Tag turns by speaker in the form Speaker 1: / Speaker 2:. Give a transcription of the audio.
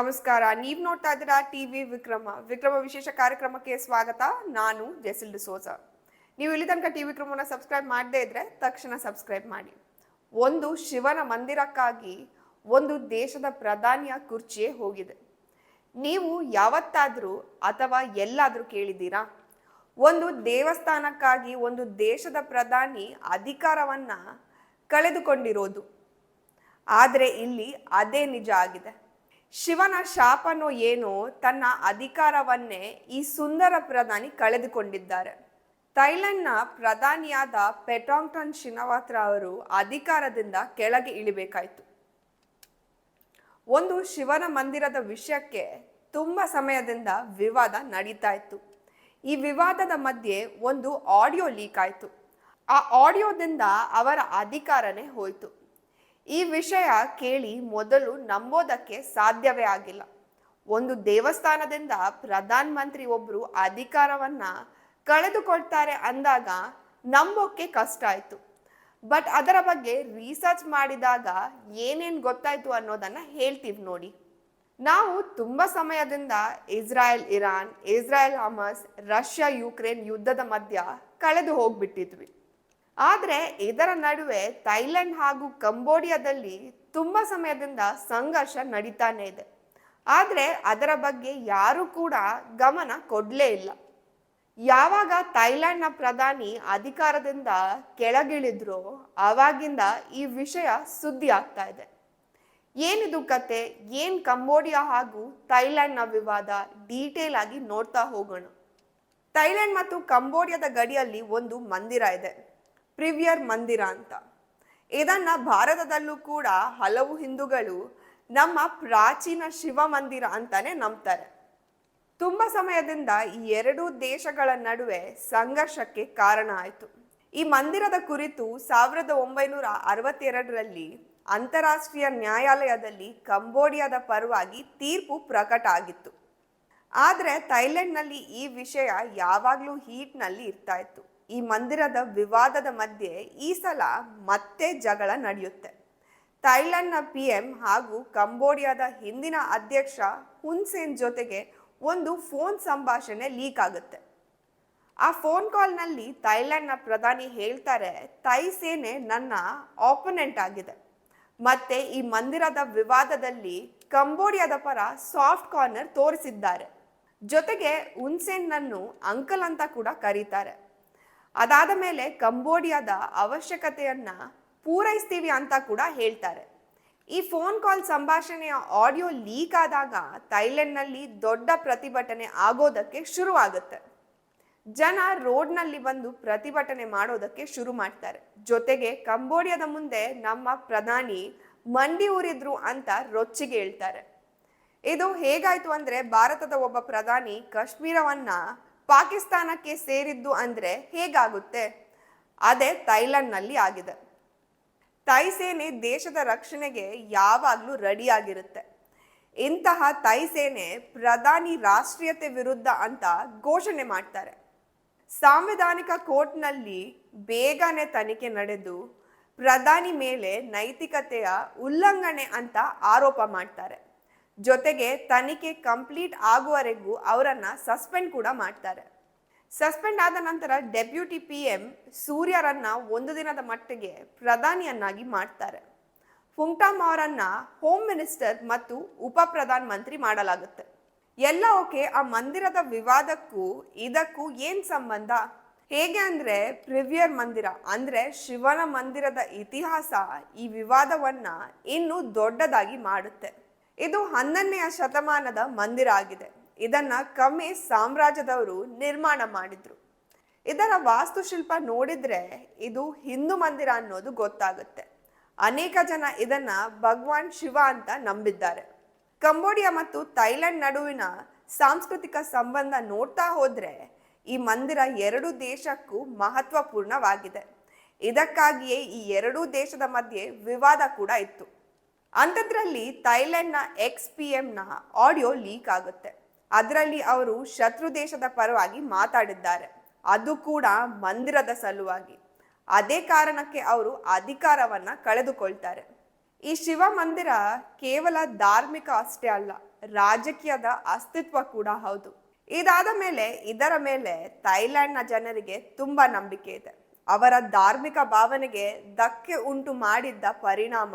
Speaker 1: ನಮಸ್ಕಾರ. ನೀವ್ ನೋಡ್ತಾ ಇದ್ದೀರಾ ಟಿವಿ ವಿಕ್ರಮ. ವಿಕ್ರಮ ವಿಶೇಷ ಕಾರ್ಯಕ್ರಮಕ್ಕೆ ಸ್ವಾಗತ. ನಾನು ಜೆಸಿಲ್ ಡಿಸೋಜ ನೀವು ಇಲ್ಲಿ ತನಕ ಟಿ ವಿಕ್ರಮನ ಸಬ್ಸ್ಕ್ರೈಬ್ ಮಾಡದೇ ಇದ್ರೆ ತಕ್ಷಣ ಸಬ್ಸ್ಕ್ರೈಬ್ ಮಾಡಿ. ಒಂದು ಶಿವನ ಮಂದಿರಕ್ಕಾಗಿ ಒಂದು ದೇಶದ ಪ್ರಧಾನಿಯ ಕುರ್ಚಿಯೇ ಹೋಗಿದೆ. ನೀವು ಯಾವತ್ತಾದರೂ ಅಥವಾ ಎಲ್ಲಾದರೂ ಕೇಳಿದ್ದೀರಾ? ಒಂದು ದೇವಸ್ಥಾನಕ್ಕಾಗಿ ಒಂದು ದೇಶದ ಪ್ರಧಾನಿ ಅಧಿಕಾರವನ್ನ ಕಳೆದುಕೊಂಡಿರೋದು. ಆದರೆ ಇಲ್ಲಿ ಅದೇ ನಿಜ ಆಗಿದೆ. ಶಿವನ ಶಾಪನೋ ಏನೋ ತನ್ನ ಅಧಿಕಾರವನ್ನೇ ಈ ಸುಂದರ ಪ್ರಧಾನಿ ಕಳೆದುಕೊಂಡಿದ್ದಾರೆ. ಥೈಲ್ಯಾಂಡ್ನ ಪ್ರಧಾನಿಯಾದ ಪೆಟಾಂಗ್ಟನ್ ಶಿನವಾತ್ರ ಅವರು ಅಧಿಕಾರದಿಂದ ಕೆಳಗೆ ಇಳಿಬೇಕಾಯಿತು. ಒಂದು ಶಿವನ ಮಂದಿರದ ವಿಷಯಕ್ಕೆ ತುಂಬ ಸಮಯದಿಂದ ವಿವಾದ ನಡೀತಾ ಇತ್ತು. ಈ ವಿವಾದದ ಮಧ್ಯೆ ಒಂದು ಆಡಿಯೋ ಲೀಕ್ ಆಯಿತು. ಆ ಆಡಿಯೋದಿಂದ ಅವರ ಅಧಿಕಾರನೇ ಹೋಯಿತು. ಈ ವಿಷಯ ಕೇಳಿ ಮೊದಲು ನಂಬೋದಕ್ಕೆ ಸಾಧ್ಯವೇ ಆಗಿಲ್ಲ. ಒಂದು ದೇವಸ್ಥಾನದಿಂದ ಪ್ರಧಾನ ಮಂತ್ರಿ ಒಬ್ರು ಅಧಿಕಾರವನ್ನ ಕಳೆದುಕೊಳ್ತಾರೆ ಅಂದಾಗ ನಂಬೋಕೆ ಕಷ್ಟ ಆಯ್ತು. ಬಟ್ ಅದರ ಬಗ್ಗೆ ರಿಸರ್ಚ್ ಮಾಡಿದಾಗ ಏನೇನ್ ಗೊತ್ತಾಯ್ತು ಅನ್ನೋದನ್ನ ಹೇಳ್ತೀವಿ ನೋಡಿ. ನಾವು ತುಂಬಾ ಸಮಯದಿಂದ Israel, Iran, Israel, Hamas, Russia, Ukraine ಯುದ್ಧದ ಮಧ್ಯ ಕಳೆದು ಹೋಗ್ಬಿಟ್ಟಿದ್ವಿ. ಆದ್ರೆ ಇದರ ನಡುವೆ ಥೈಲ್ಯಾಂಡ್ ಹಾಗೂ ಕಂಬೋಡಿಯಾದಲ್ಲಿ ತುಂಬ ಸಮಯದಿಂದ ಸಂಘರ್ಷ ನಡೀತಾನೆ ಇದೆ. ಆದರೆ ಅದರ ಬಗ್ಗೆ ಯಾರೂ ಕೂಡ ಗಮನ ಕೊಡಲೇ ಇಲ್ಲ. ಯಾವಾಗ ಥೈಲ್ಯಾಂಡ್ನ ಪ್ರಧಾನಿ ಅಧಿಕಾರದಿಂದ ಕೆಳಗಿಳಿದ್ರೋ ಆವಾಗಿಂದ ಈ ವಿಷಯ ಸುದ್ದಿ ಆಗ್ತಾ ಇದೆ. ಏನಿದು ಕತೆ? ಏನ್ ಕಂಬೋಡಿಯಾ ಹಾಗೂ ಥೈಲ್ಯಾಂಡ್ನ ವಿವಾದ? ಡೀಟೇಲ್ ಆಗಿ ನೋಡ್ತಾ ಹೋಗೋಣ. ಥೈಲ್ಯಾಂಡ್ ಮತ್ತು ಕಂಬೋಡಿಯಾದ ಗಡಿಯಲ್ಲಿ ಒಂದು ಮಂದಿರ ಇದೆ. ಪ್ರಿವಿಯರ್ ಮಂದಿರ ಅಂತ. ಇದನ್ನ ಭಾರತದಲ್ಲೂ ಕೂಡ ಹಲವು ಹಿಂದೂಗಳು ನಮ್ಮ ಪ್ರಾಚೀನ ಶಿವ ಮಂದಿರ ಅಂತಾನೆ ನಂಬ್ತಾರೆ. ತುಂಬ ಸಮಯದಿಂದ ಈ ಎರಡೂ ದೇಶಗಳ ನಡುವೆ ಸಂಘರ್ಷಕ್ಕೆ ಕಾರಣ ಆಯಿತು. ಈ ಮಂದಿರದ ಕುರಿತು ಸಾವಿರದ ಒಂಬೈನೂರ ಅರವತ್ತೆರಡರಲ್ಲಿ ಅಂತಾರಾಷ್ಟ್ರೀಯ ನ್ಯಾಯಾಲಯದಲ್ಲಿ ಕಂಬೋಡಿಯಾದ ಪರವಾಗಿ ತೀರ್ಪು ಪ್ರಕಟ ಆಗಿತ್ತು. ಆದರೆ ಥೈಲ್ಯಾಂಡ್ನಲ್ಲಿ ಈ ವಿಷಯ ಯಾವಾಗಲೂ ಹೀಟ್ನಲ್ಲಿ ಇರ್ತಾ ಇತ್ತು. ಈ ಮಂದಿರದ ವಿವಾದದ ಮಧ್ಯೆ ಈ ಸಲ ಮತ್ತೆ ಜಗಳ ನಡೆಯುತ್ತೆ. ಥೈಲ್ಯಾಂಡ್ನ ಪಿ ಎಂ ಹಾಗೂ ಕಂಬೋಡಿಯಾದ ಹಿಂದಿನ ಅಧ್ಯಕ್ಷ ಹುನ್ಸೇನ್ ಜೊತೆಗೆ ಒಂದು ಫೋನ್ ಸಂಭಾಷಣೆ ಲೀಕ್ ಆಗುತ್ತೆ. ಆ ಫೋನ್ ಕಾಲ್ನಲ್ಲಿ ಥೈಲ್ಯಾಂಡ್ನ ಪ್ರಧಾನಿ ಹೇಳ್ತಾರೆ ಥೈ ಸೇನೆ ನನ್ನ ಆಪೋನೆಂಟ್ ಆಗಿದೆ. ಮತ್ತೆ ಈ ಮಂದಿರದ ವಿವಾದದಲ್ಲಿ ಕಂಬೋಡಿಯಾದ ಪರ ಸಾಫ್ಟ್ ಕಾರ್ನರ್ ತೋರಿಸಿದ್ದಾರೆ. ಜೊತೆಗೆ ಹುನ್ಸೇನ್ನನ್ನು ಅಂಕಲ್ ಅಂತ ಕೂಡ ಕರೀತಾರೆ. ಅದಾದ ಮೇಲೆ ಕಂಬೋಡಿಯಾದ ಅವಶ್ಯಕತೆಯನ್ನ ಪೂರೈಸ್ತೀವಿ ಅಂತ ಕೂಡ ಹೇಳ್ತಾರೆ. ಈ ಫೋನ್ ಕಾಲ್ ಸಂಭಾಷಣೆಯ ಆಡಿಯೋ ಲೀಕ್ ಆದಾಗ ಥೈಲ್ಯಾಂಡ್ನಲ್ಲಿ ದೊಡ್ಡ ಪ್ರತಿಭಟನೆ ಆಗೋದಕ್ಕೆ ಶುರುವಾಗುತ್ತೆ. ಜನ ರೋಡ್ನಲ್ಲಿ ಬಂದು ಪ್ರತಿಭಟನೆ ಮಾಡೋದಕ್ಕೆ ಶುರು ಮಾಡ್ತಾರೆ. ಜೊತೆಗೆ ಕಂಬೋಡಿಯಾದ ಮುಂದೆ ನಮ್ಮ ಪ್ರಧಾನಿ ಮಂಡಿ ಊರಿದ್ರು ಅಂತ ರೊಚ್ಚಿಗೆ ಹೇಳ್ತಾರೆ. ಇದು ಹೇಗಾಯ್ತು ಅಂದ್ರೆ ಭಾರತದ ಒಬ್ಬ ಪ್ರಧಾನಿ ಕಾಶ್ಮೀರವನ್ನ ಪಾಕಿಸ್ತಾನಕ್ಕೆ ಸೇರಿದ್ದು ಅಂದ್ರೆ ಹೇಗಾಗುತ್ತೆ? ಅದೇ ಥೈಲ್ಯಾಂಡ್ನಲ್ಲಿ ಆಗಿದೆ. ಥೈ ಸೇನೆ ದೇಶದ ರಕ್ಷಣೆಗೆ ಯಾವಾಗಲೂ ರೆಡಿ ಆಗಿರುತ್ತೆ ಇಂತಹ ಥೈ ಸೇನೆ ಪ್ರಧಾನಿ ರಾಷ್ಟ್ರೀಯತೆ ವಿರುದ್ಧ ಅಂತ ಘೋಷಣೆ ಮಾಡ್ತಾರೆ. ಸಾಂವಿಧಾನಿಕ ಕೋರ್ಟ್ನಲ್ಲಿ ಬೇಗನೆ ತನಿಖೆ ನಡೆದು ಪ್ರಧಾನಿ ಮೇಲೆ ನೈತಿಕತೆಯ ಉಲ್ಲಂಘನೆ ಅಂತ ಆರೋಪ ಮಾಡ್ತಾರೆ. ಜೊತೆಗೆ ತನಿಖೆ ಕಂಪ್ಲೀಟ್ ಆಗುವವರೆಗೂ ಅವರನ್ನ ಸಸ್ಪೆಂಡ್ ಕೂಡ ಮಾಡ್ತಾರೆ. ಸಸ್ಪೆಂಡ್ ಆದ ನಂತರ ಡೆಪ್ಯೂಟಿ ಪಿ ಎಂ ಸೂರ್ಯರನ್ನ ಒಂದು ದಿನದ ಮಟ್ಟಿಗೆ ಪ್ರಧಾನಿಯನ್ನಾಗಿ ಮಾಡ್ತಾರೆ. ಫುಂಗ್ಟಾಮ್ ಅವರನ್ನ ಹೋಮ್ ಮಿನಿಸ್ಟರ್ ಮತ್ತು ಉಪ ಪ್ರಧಾನ ಮಂತ್ರಿ ಮಾಡಲಾಗುತ್ತೆ. ಎಲ್ಲ ಓಕೆ, ಆ ಮಂದಿರದ ವಿವಾದಕ್ಕೂ ಇದಕ್ಕೂ ಏನ್ ಸಂಬಂಧ? ಹೇಗೆ ಅಂದ್ರೆ ಪ್ರಿವಿಯರ್ ಮಂದಿರ, ಅಂದ್ರೆ ಶಿವನ ಮಂದಿರದ ಇತಿಹಾಸ ಈ ವಿವಾದವನ್ನ ಇನ್ನೂ ದೊಡ್ಡದಾಗಿ ಮಾಡುತ್ತೆ. ಇದು ಹನ್ನೊಂದನೆಯ ಶತಮಾನದ ಮಂದಿರ ಆಗಿದೆ. ಇದನ್ನ ಕಮ್ಮಿ ಸಾಮ್ರಾಜ್ಯದವರು ನಿರ್ಮಾಣ ಮಾಡಿದ್ರು. ಇದರ ವಾಸ್ತುಶಿಲ್ಪ ನೋಡಿದ್ರೆ ಇದು ಹಿಂದೂ ಮಂದಿರ ಅನ್ನೋದು ಗೊತ್ತಾಗುತ್ತೆ. ಅನೇಕ ಜನ ಇದನ್ನ ಭಗವಾನ್ ಶಿವ ಅಂತ ನಂಬಿದ್ದಾರೆ. ಕಂಬೋಡಿಯಾ ಮತ್ತು ಥೈಲ್ಯಾಂಡ್ ನಡುವಿನ ಸಾಂಸ್ಕೃತಿಕ ಸಂಬಂಧ ನೋಡ್ತಾ ಹೋದ್ರೆ ಈ ಮಂದಿರ ಎರಡು ದೇಶಕ್ಕೂ ಮಹತ್ವಪೂರ್ಣವಾಗಿದೆ. ಇದಕ್ಕಾಗಿಯೇ ಈ ಎರಡೂ ದೇಶದ ಮಧ್ಯೆ ವಿವಾದ ಕೂಡ ಇತ್ತು. ಅಂಥದ್ರಲ್ಲಿ ಥೈಲ್ಯಾಂಡ್ನ ಎಕ್ಸ್ ಪಿ ಎಂನ ಆಡಿಯೋ ಲೀಕ್ ಆಗುತ್ತೆ. ಅದರಲ್ಲಿ ಅವರು ಶತ್ರು ದೇಶದ ಪರವಾಗಿ ಮಾತಾಡಿದ್ದಾರೆ. ಅದು ಕೂಡ ಮಂದಿರದ ಸಲುವಾಗಿ. ಅದೇ ಕಾರಣಕ್ಕೆ ಅವರು ಅಧಿಕಾರವನ್ನ ಕಳೆದುಕೊಳ್ತಾರೆ. ಈ ಶಿವ ಮಂದಿರ ಕೇವಲ ಧಾರ್ಮಿಕ ಅಷ್ಟೇ ಅಲ್ಲ, ರಾಜಕೀಯದ ಅಸ್ತಿತ್ವ ಕೂಡ ಹೌದು. ಇದಾದ ಮೇಲೆ, ಇದರ ಮೇಲೆ ಥೈಲ್ಯಾಂಡ್ನ ಜನರಿಗೆ ತುಂಬಾ ನಂಬಿಕೆ ಇದೆ. ಅವರ ಧಾರ್ಮಿಕ ಭಾವನೆಗೆ ಧಕ್ಕೆ ಉಂಟು ಮಾಡಿದ್ದ ಪರಿಣಾಮ